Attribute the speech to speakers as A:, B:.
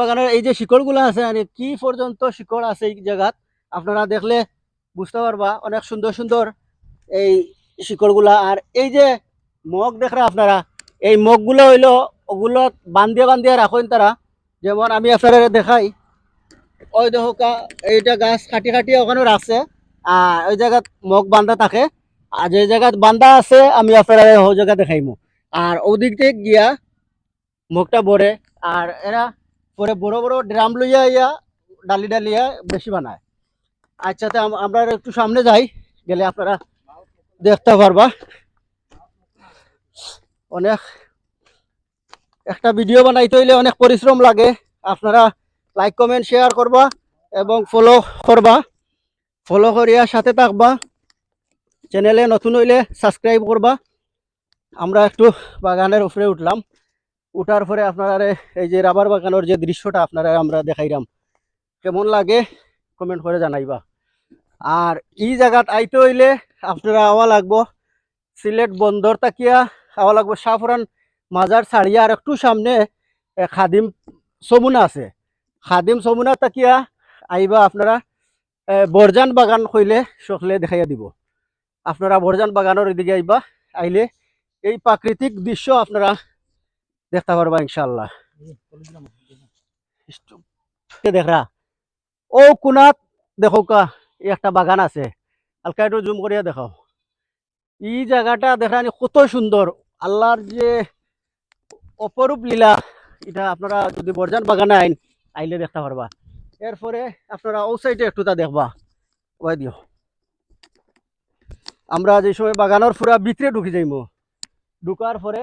A: বাগানের এই যে শিকড়গুলো আছে মানে কি পর্যন্ত শিকড় আছে এই জায়গাত, আপনারা দেখলে বুঝতে পারবা অনেক সুন্দর সুন্দর এই শিকড়গুলা। আর এই যে মগ দেখরা আপনারা, এই মগগুলো হইল ওগুলো বান্ধিয়ে বান্ধিয়ে রাখেন তারা। যেমন আমি আপনারা দেখাই, ওই দেখো এইটা গাছ কাটি কাটি ওখানে রাখছে আর ওই জায়গাত মগ বান্ধা থাকে। আর যে জায়গাত বান্ধা আছে, আমি আপনারা ওই জায়গা দেখাইমু। আর ওদিক থেকে গিয়া মুখটা ভরে আর এরা পরে বড় বড় ড্রাম লইয়া ইয়া ডালি ডালিয়া বেশি বানায়। আচ্ছা আমরা একটু সামনে যাই, গেলে আপনারা দেখতে পারবা। অনেক একটা ভিডিও বানাইতে হইলে অনেক পরিশ্রম লাগে। আপনারা লাইক, কমেন্ট, শেয়ার করবা এবং ফলো করবা। ফলো করিয়া সাথে থাকবা। চ্যানেলে নতুন হইলে সাবস্ক্রাইব করবা। আমরা একটু বাগানের উপরে উঠলাম। উঠার পরে আপনারা এই যে রাবার বাগানের যে দৃশ্যটা আপনারা, আমরা দেখাইলাম কেমন লাগে কমেন্ট করে জানাইবা। আর এই জায়গাত আইতে হইলে আপনারা আওয়া লাগবো সিলেট বন্দর তাকিয়া, আওয়া লাগবো সাফরান মাজার ছাড়িয়া আর একটু সামনে খাদিম সমুনা আছে। খাদিম সমুনা তাকিয়া আইবা আপনারা বরজান বাগান কইলে সকলে দেখাইয়া দিব। আপনারা বরজান বাগানের ওইদিকে আইবা, আইলে এই প্রাকৃতিক দৃশ্য আপনারা দেখতে পারবা ইনশাল্লাহ দেখরা ও কোনাত দেখো কা একটা বাগান আছে। হালকা একটু জুম করিয়া দেখাও। এই জায়গাটা দেখানি কত সুন্দর। আল্লাহর যে অপরূপ লীলা এটা আপনারা যদি বরজান বাগানে আইন আইলে দেখতে পারবা। এরপরে আপনারা ও সাইডে একটু তা দেখবা। ওই দিও। আমরা যে সময় বাগানের পুরা ভিতরে ঢুকি যাইমু। ঢুকার পরে